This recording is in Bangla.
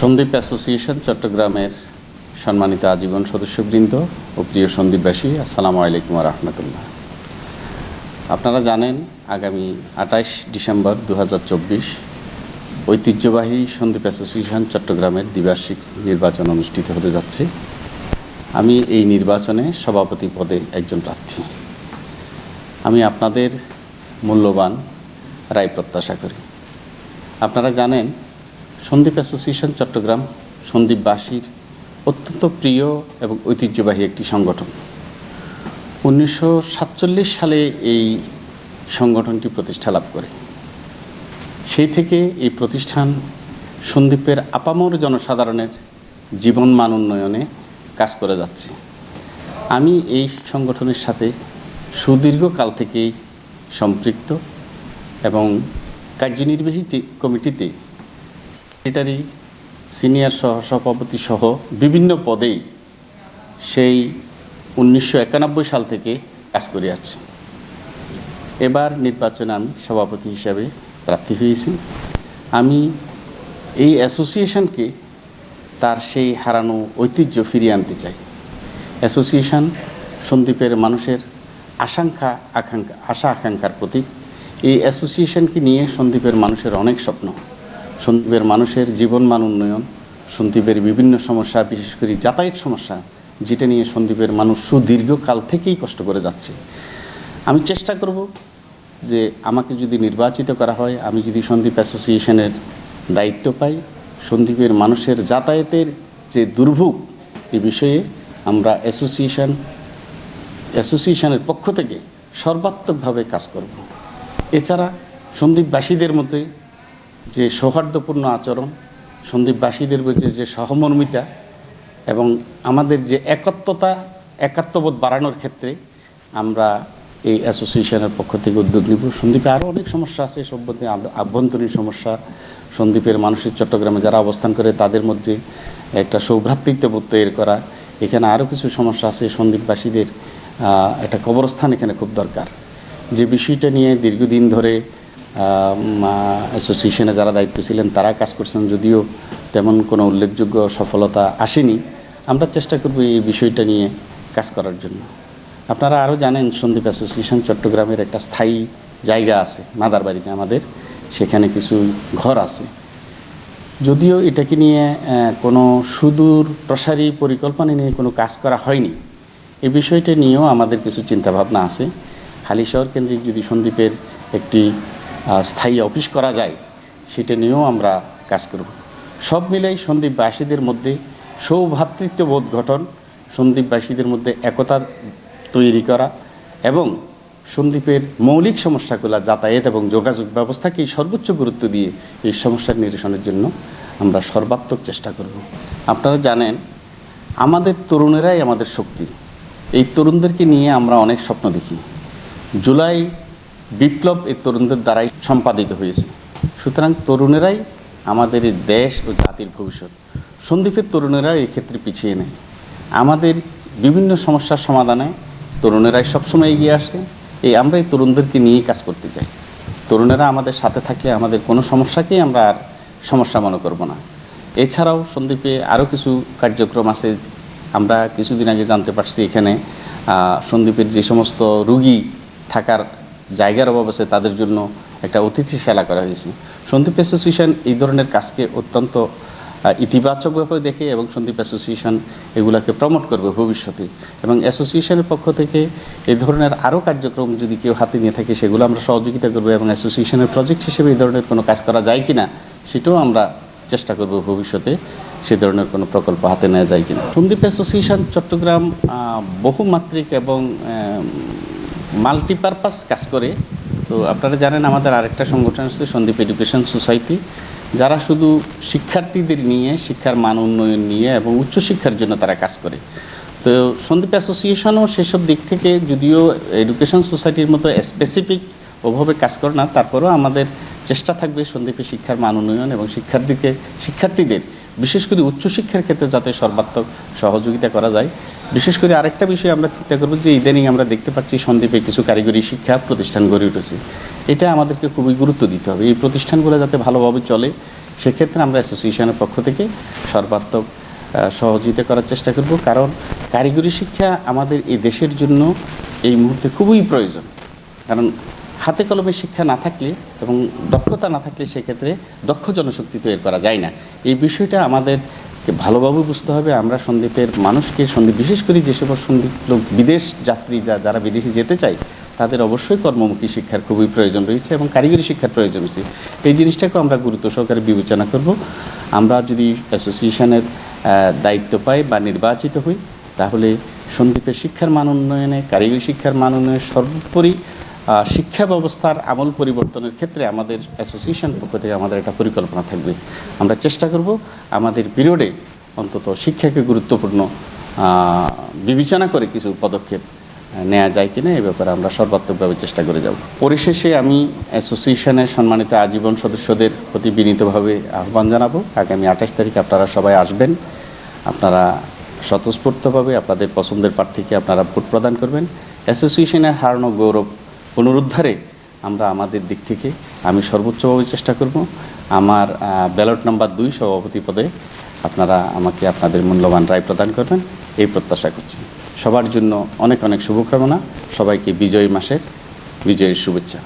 সন্দীপ অ্যাসোসিয়েশন, চট্টগ্রামের সম্মানিত আজীবন সদস্যবৃন্দ ও প্রিয় সন্দীপবাসী, আসসালামু আলাইকুম রহমতুল্লাহ। আপনারা জানেন, আগামী আঠাইশ ডিসেম্বর দু হাজার চব্বিশ ঐতিহ্যবাহী সন্দীপ অ্যাসোসিয়েশন, চট্টগ্রামের দ্বিবার্ষিক নির্বাচন অনুষ্ঠিত হতে যাচ্ছে। আমি এই নির্বাচনে সভাপতি পদে একজন প্রার্থী। আমি আপনাদের মূল্যবান রায় প্রত্যাশা করি। আপনারা জানেন সন্দীপ অ্যাসোসিয়েশন, চট্টগ্রাম সন্দীপবাসীর অত্যন্ত প্রিয় এবং ঐতিহ্যবাহী একটি সংগঠন। উনিশশো সাতচল্লিশ সালে এই সংগঠনটি প্রতিষ্ঠা লাভ করে। সেই থেকে এই প্রতিষ্ঠান সন্দীপের আপামর জনসাধারণের জীবন মান উন্নয়নে কাজ করে যাচ্ছে। আমি এই সংগঠনের সাথে সুদীর্ঘকাল থেকেই সম্পৃক্ত এবং কার্যনির্বাহী কমিটিতে সেক্রেটারি সিনিয়র সহসভাপতি সহ বিভিন্ন পদেই সেই উনিশশো একানব্বই সাল থেকে কাজ করে আসছে। এবার নির্বাচনে আমি সভাপতি হিসাবে প্রার্থী হয়েছি। আমি এই অ্যাসোসিয়েশনকে তার সেই হারানো ঐতিহ্য ফিরিয়ে আনতে চাই। অ্যাসোসিয়েশন সন্দীপের মানুষের আশঙ্কা, আকাঙ্ক্ষা আশা আকাঙ্ক্ষার প্রতীক। এই অ্যাসোসিয়েশনকে নিয়ে সন্দীপের মানুষের অনেক স্বপ্ন। সন্দীপের মানুষের জীবনমান উন্নয়ন, সন্দীপের বিভিন্ন সমস্যা, বিশেষ করে যাতায়াত সমস্যা, যেটা নিয়ে সন্দীপের মানুষ সুদীর্ঘকাল থেকেই কষ্ট করে যাচ্ছে। আমি চেষ্টা করব যে আমাকে যদি নির্বাচিত করা হয়, আমি যদি সন্দীপ অ্যাসোসিয়েশনের দায়িত্ব পাই, সন্দীপের মানুষের যাতায়াতের যে দুর্ভোগ, এ বিষয়ে আমরা অ্যাসোসিয়েশন, অ্যাসোসিয়েশনের পক্ষ থেকে সর্বাত্মকভাবে কাজ করব। এছাড়া সন্দীপবাসীদের মধ্যে যে সৌহার্দ্যপূর্ণ আচরণ, সন্দীপবাসীদের মধ্যে যে সহমর্মিতা এবং আমাদের যে একত্বতা একাত্মবোধ বাড়ানোর ক্ষেত্রে আমরা এই অ্যাসোসিয়েশনের পক্ষ থেকে উদ্যোগ নিব। সন্দীপে আরও অনেক সমস্যা আছে সব আভ্যন্তরীণ সমস্যা। সন্দীপের মানুষের চট্টগ্রামে যারা অবস্থান করে, তাদের মধ্যে একটা সৌভ্রাতৃত্ববোধ তৈরি করা। এখানে আরও কিছু সমস্যা আছে, সন্দীপবাসীদের একটা কবরস্থান এখানে খুব দরকার। যে বিষয়টা নিয়ে দীর্ঘদিন ধরে অ্যাসোসিয়েশনে যারা দায়িত্ব ছিলেন, তারা কাজ করছেন। যদিও তেমন কোনো উল্লেখযোগ্য সফলতা আসেনি। আমরা চেষ্টা করব এই বিষয়টা নিয়ে কাজ করার জন্য। আপনারা আরও জানেন, সন্দীপ অ্যাসোসিয়েশন চট্টগ্রামের একটা স্থায়ী জায়গা আছে, মাদারবাড়িতে আমাদের। সেখানে কিছু ঘর আছে। যদিও এটাকে নিয়ে কোনো সুদূর প্রসারী পরিকল্পনা নিয়ে কোনো কাজ করা হয়নি। এই বিষয়টা নিয়েও আমাদের কিছু চিন্তাভাবনা আছে। হালিশহর কেন্দ্রিক যদি সন্দীপের একটি স্থায়ী অফিস করা যায়, সেটা নিয়েও আমরা কাজ করব। সব মিলেই সন্দীপবাসীদের মধ্যে সৌভ্রাতৃত্ববোধ গঠন সন্দীপবাসীদের মধ্যে একতা তৈরি করা এবং সন্দীপের মৌলিক সমস্যাগুলো যাতায়াত এবং যোগাযোগ ব্যবস্থাকে সর্বোচ্চ গুরুত্ব দিয়ে এই সমস্যার নিরসনের জন্য আমরা সর্বাত্মক চেষ্টা করব। আপনারা জানেন, আমাদের তরুণেরাই আমাদের শক্তি। এই তরুণদেরকে নিয়ে আমরা অনেক স্বপ্ন দেখি। জুলাই বিপ্লব এই তরুণদের দ্বারাই সম্পাদিত হয়েছে। সুতরাং তরুণেরাই আমাদের এই দেশ ও জাতির ভবিষ্যৎ। সন্দীপের তরুণেরা এই ক্ষেত্রে পিছিয়ে নেয় আমাদের বিভিন্ন সমস্যার সমাধানে তরুণেরাই সবসময় এগিয়ে আসে। এই আমরা এই তরুণদেরকে নিয়েই কাজ করতে চাই। তরুণেরা আমাদের সাথে থাকলে আমাদের কোনো সমস্যাকেই আমরা আর সমস্যা মনে করব না। এছাড়াও সন্দীপে আরও কিছু কার্যক্রম আছে, আমরা কিছুদিন আগে জানতে পারছি এখানে সন্দীপের যে সমস্ত রুগী থাকার জায়গার অভাব আছে, তাদের জন্য একটা অতিথিশালা করা হয়েছে। সন্দীপ অ্যাসোসিয়েশন এই ধরনের কাজকে অত্যন্ত ইতিবাচকভাবে দেখে এবং সন্দীপ অ্যাসোসিয়েশন এগুলাকে প্রমোট করবে ভবিষ্যতে। এবং অ্যাসোসিয়েশনের পক্ষ থেকে এই ধরনের আরও কার্যক্রম যদি কেউ হাতে নিয়ে থাকে, সেগুলো আমরা সহযোগিতা করব এবং অ্যাসোসিয়েশনের প্রজেক্ট হিসেবে এই ধরনের কোনো কাজ করা যায় কিনা, সেটাও আমরা চেষ্টা করব ভবিষ্যতে সে ধরনের কোনো প্রকল্প হাতে নেওয়া যায় কিনা। সন্দীপ অ্যাসোসিয়েশন চট্টগ্রাম বহুমাত্রিক এবং মাল্টিপারপাস কাজ করে। তো আপনারা জানেন আমাদের আরেকটা সংগঠন আছে, সন্দীপ এডুকেশন সোসাইটি যারা শুধু শিক্ষার্থীদের নিয়ে, শিক্ষার মান উন্নয়ন নিয়ে এবং উচ্চশিক্ষার জন্য তারা কাজ করে। তো সন্দীপ অ্যাসোসিয়েশনও সেসব দিক থেকে যদিও এডুকেশন সোসাইটির মতো স্পেসিফিক ওভাবে কাজ করে না, তারপরেও আমাদের চেষ্টা থাকবে সন্দীপে শিক্ষার মান উন্নয়ন এবং শিক্ষার্থীকে, শিক্ষার্থীদের বিশেষ করে উচ্চশিক্ষার ক্ষেত্রে যাতে সর্বাত্মক সহযোগিতা করা যায়। বিশেষ করে আরেকটা বিষয় আমরা চিন্তা করব যে ইদানিং আমরা দেখতে পাচ্ছি সন্দীপে কিছু কারিগরি শিক্ষা প্রতিষ্ঠান গড়ে উঠেছে। এটা আমাদেরকে খুবই গুরুত্ব দিতে হবে। এই প্রতিষ্ঠানগুলো যাতে ভালোভাবে চলে, সেক্ষেত্রে আমরা অ্যাসোসিয়েশনের পক্ষ থেকে সর্বাত্মক সহযোগিতা করার চেষ্টা করব। কারণ কারিগরি শিক্ষা আমাদের এই দেশের জন্য এই মুহূর্তে খুবই প্রয়োজন। কারণ হাতে কলমে শিক্ষা না থাকলে এবং দক্ষতা না থাকলে সেক্ষেত্রে দক্ষ জনশক্তি তৈরি করা যায় না। এই বিষয়টা আমাদেরকে ভালোভাবে বুঝতে হবে। আমরা সন্দীপের মানুষকে সন্দীপ, বিশেষ করে যে সকল সন্দীপ লোক, বিদেশ যাত্রী যা, যারা বিদেশে যেতে চায়, তাদের অবশ্যই কর্মমুখী শিক্ষার খুবই প্রয়োজন রয়েছে এবং কারিগরি শিক্ষার প্রয়োজন রয়েছে। এই জিনিসটাকেও আমরা গুরুত্ব সহকারে বিবেচনা করব। আমরা যদি অ্যাসোসিয়েশনের দায়িত্ব পাই বা নির্বাচিত হই, তাহলে সন্দীপের শিক্ষার মান উন্নয়নে, কারিগরি শিক্ষার মান উন্নয়নে সর্বোপরি শিক্ষা ব্যবস্থার আমল পরিবর্তনের ক্ষেত্রে আমাদের অ্যাসোসিয়েশন পক্ষ থেকে আমাদের একটা পরিকল্পনা থাকবে। আমরা চেষ্টা করব আমাদের পিরিয়ডে অন্তত শিক্ষাকে গুরুত্বপূর্ণ বিবেচনা করে কিছু পদক্ষেপ নেওয়া যায় কিনা এ ব্যাপারে আমরা সর্বাত্মকভাবে চেষ্টা করে যাব। পরিশেষে আমি অ্যাসোসিয়েশনের সম্মানিত আজীবন সদস্যদের প্রতি বিনীতভাবে আহ্বান জানাব। আগামী আঠাশ তারিখে আপনারা সবাই আসবেন। আপনারা স্বতঃস্ফূর্তভাবে আপনাদের পছন্দের প্রার্থীকে আপনারা ভোট প্রদান করবেন। অ্যাসোসিয়েশনের হারানো গৌরব পুনরুদ্ধারে আমরা আমাদের দিক থেকে আমি সর্বোচ্চভাবে চেষ্টা করব। আমার ব্যালট নাম্বার দুই সভাপতি পদে আপনারা আমাকে আপনাদের মূল্যবান রায় প্রদান করবেন, এই প্রত্যাশা করছি। সবার জন্য অনেক অনেক শুভকামনা। সবাইকে বিজয়ী মাসের বিজয়ের শুভেচ্ছা।